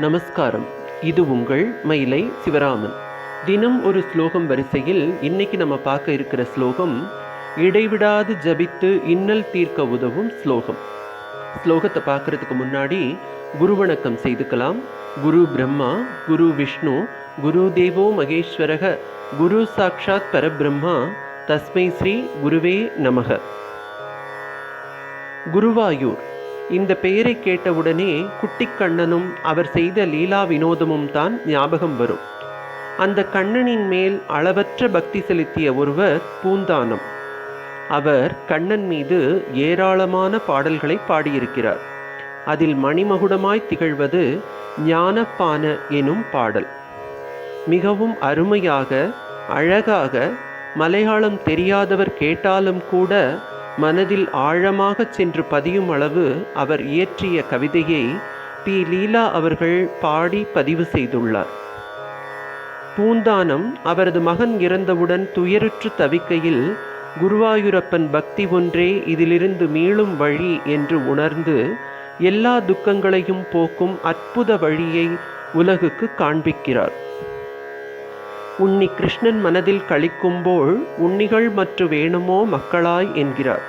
நமஸ்காரம். இது உங்கள் மயிலை சிவராமன். தினம் ஒரு ஸ்லோகம் வரிசையில் இன்னைக்கு நம்ம பார்க்க இருக்கிற ஸ்லோகம் இடைவிடாது ஜபித்து இன்னல் தீர்க்க உதவும் ஸ்லோகம். ஸ்லோகத்தை பார்க்கறதுக்கு முன்னாடி குரு வணக்கம் செய்துக்கலாம். குரு பிரம்மா குரு விஷ்ணு குரு தேவோ மகேஸ்வரக குரு சாக்ஷாத் பரபிரம்மா தஸ்மை ஸ்ரீ குருவே நமக. குருவாயூர் இந்த பெயரை கேட்டவுடனே குட்டிக்கண்ணனும் அவர் செய்த லீலா வினோதமும் தான் ஞாபகம் வரும். அந்த கண்ணனின் மேல் அளவற்ற பக்தி செலுத்திய ஒருவர் பூந்தானம். அவர் கண்ணன் மீது ஏராளமான பாடல்களை பாடியிருக்கிறார். அதில் மணிமகுடமாய் திகழ்வது ஞானப்பான எனும் பாடல். மிகவும் அருமையாக அழகாக மலையாளம் தெரியாதவர் கேட்டாலும் கூட மனதில் ஆழமாகச் சென்று பதியும் அளவு அவர் இயற்றிய கவிதையை பி. லீலா அவர்கள் பாடி பதிவு செய்துள்ளார். பூந்தானம் அவரது மகன் இறந்தவுடன் துயருற்று தவிக்கையில் குருவாயூரப்பன் பக்தி ஒன்றே இதிலிருந்து மீளும் வழி என்று உணர்ந்து எல்லா துக்கங்களையும் போக்கும் அற்புத வழியை உலகுக்கு காண்பிக்கிறார். உன்னி கிருஷ்ணன் மனதில் கழிக்கும்போல் உன்னிகள் மற்ற வேணுமோ மக்களாய் என்கிறார்.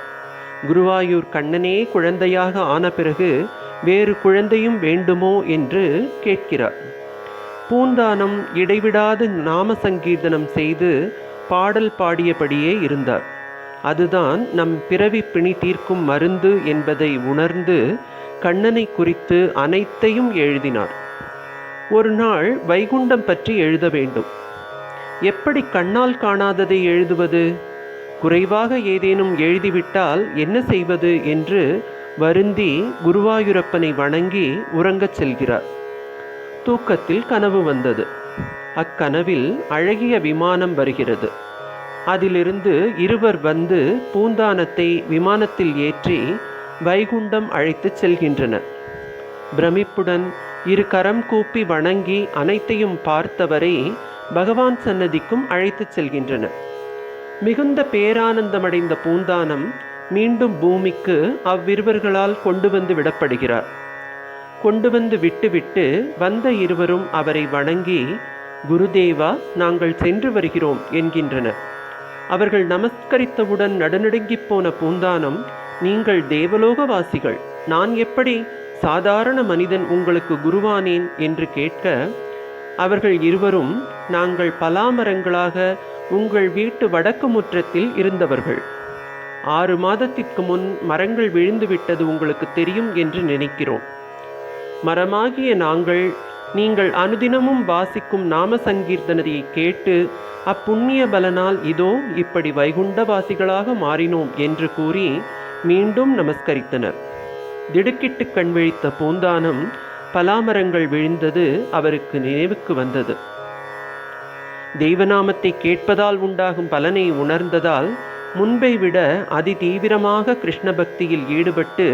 குருவாயூர் கண்ணனே குழந்தையாக ஆன பிறகு வேறு குழந்தையும் வேண்டுமோ என்று கேட்கிறார். பூந்தானம் இடைவிடாது நாம சங்கீர்த்தனம் செய்து பாடல் பாடியபடியே இருந்தார். அதுதான் நம் பிறவி பிணி தீர்க்கும் மருந்து என்பதை உணர்ந்து கண்ணனை குறித்து அனைத்தையும் எழுதினார். ஒரு நாள் வைகுண்டம் பற்றி எழுத வேண்டும். எப்படி கண்ணால் காணாததை எழுதுவது? குறைவாக ஏதேனும் எழுதிவிட்டால் என்ன செய்வது என்று வருந்தி குருவாயூரப்பனை வணங்கி உறங்கச் செல்கிறார். தூக்கத்தில் கனவு வந்தது. அக்கனவில் அழகிய விமானம் வருகிறது. அதிலிருந்து இருவர் வந்து பூந்தானத்தை விமானத்தில் ஏற்றி வைகுண்டம் அழைத்துச் செல்கின்றனர். பிரமிப்புடன் இரு கரம் கூப்பி வணங்கி அனைத்தையும் பார்த்தவரை பகவான் சன்னதிக்கும் அழைத்துச் செல்கின்றன. மிகுந்த பேரானந்தமடைந்த பூந்தானம் மீண்டும் பூமிக்கு அவ்விருவர்களால் கொண்டு வந்து விடப்படுகிறார். கொண்டு வந்து விட்டுவிட்டு வந்த இருவரும் அவரை வணங்கி குருதேவா நாங்கள் சென்று வருகிறோம் என்கின்றனர். அவர்கள் நமஸ்கரித்தவுடன் நடுநடுங்கிப் போன பூந்தானம் நீங்கள் தேவலோகவாசிகள் நான் எப்படி சாதாரண மனிதன் உங்களுக்கு குருவானேன்? என்று கேட்க அவர்கள் இருவரும் நாங்கள் பலாமரங்களாக உங்கள் வீட்டு வடக்கு முற்றத்தில் இருந்தவர்கள். ஆறு மாதத்திற்கு முன் மரங்கள் விழுந்து விட்டது உங்களுக்கு தெரியும் என்று நினைக்கிறோம். மரமாகிய நாங்கள் நீங்கள் அனுதினமும் வாசிக்கும் நாம சங்கீர்த்தனதையை கேட்டு அப்புண்ணிய பலனால் இதோ இப்படி வைகுண்டவாசிகளாக மாறினோம் என்று கூறி மீண்டும் நமஸ்கரித்தனர். திடுக்கிட்டு கண் விழித்த பூந்தானம் பலாமரங்கள் விழுந்தது அவருக்கு நினைவுக்கு வந்தது. தெய்வநாமத்தை கேட்பதால் உண்டாகும் பலனை உணர்ந்ததால் முன்பை விட அதி தீவிரமாக கிருஷ்ண பக்தியில் ஈடுபட்டு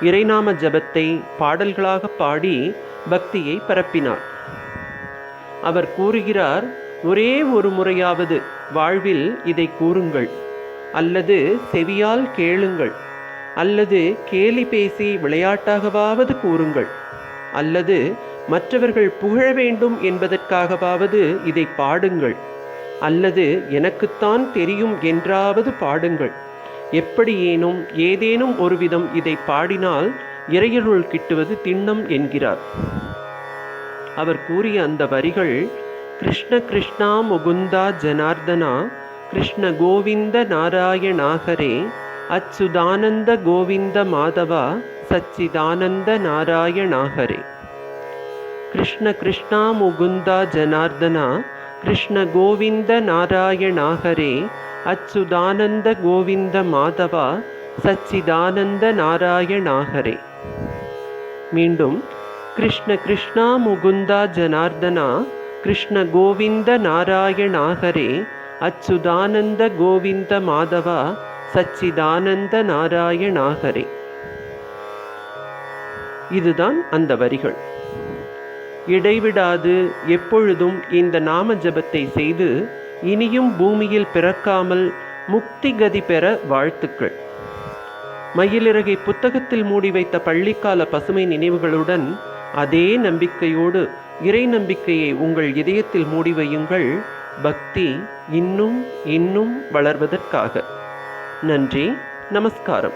இறைநாம ஜபத்தை பாடல்களாக பாடி பக்தியை பரப்பினார். அவர் கூறுகிறார் ஒரே ஒரு முறையாவது வாழ்வில் இதை கூறுங்கள். அல்லது செவியால் கேளுங்கள். அல்லது கேலி பேசி விளையாட்டாகவாவது கூறுங்கள். அல்லது மற்றவர்கள் புகழ வேண்டும் என்பதற்காகவாவது இதை பாடுங்கள். அல்லது எனக்குத்தான் தெரியும் என்றாவது பாடுங்கள். எப்படியேனும் ஏதேனும் ஒருவிதம் இதை பாடினால் இறையருள் கிட்டுவது திண்ணம் என்கிறார். அவர் கூறிய அந்த வரிகள் கிருஷ்ண கிருஷ்ணா முகுந்தா ஜனார்தனா கிருஷ்ண கோவிந்த நாராயணாகரே அச்சுதானந்த கோவிந்த மாதவா சச்சிதானந்த நாராயணாகரே. கிருஷ்ண கிருஷ்ணா முகுந்தா ஜனார்தனா கிருஷ்ண கோவிந்த நாராயணாகரே அச்சுதானந்த கோவிந்த மாதவா சச்சிதானந்த நாராயணாகரே. மீண்டும் கிருஷ்ண கிருஷ்ணா முகுந்தா ஜனார்தனா கிருஷ்ண கோவிந்த நாராயணாகரே அச்சுதானந்த கோவிந்த மாதவா சச்சிதானந்த நாராயணாகரே. இதுதான் அந்த வரிகள். இடைவிடாது எப்பொழுதும் இந்த நாம ஜபத்தை செய்து இனியும் பூமியில் பிறக்காமல் முக்தி கதி பெற வாழ்த்துக்கள். மயிலிறகை புத்தகத்தில் மூடி வைத்த பள்ளிக்கால பசுமை நினைவுகளுடன் அதே நம்பிக்கையோடு இறை நம்பிக்கையை உங்கள் இதயத்தில் மூடி வையுங்கள். பக்தி இன்னும் இன்னும் வளர்வதற்காக. நன்றி நமஸ்காரம்.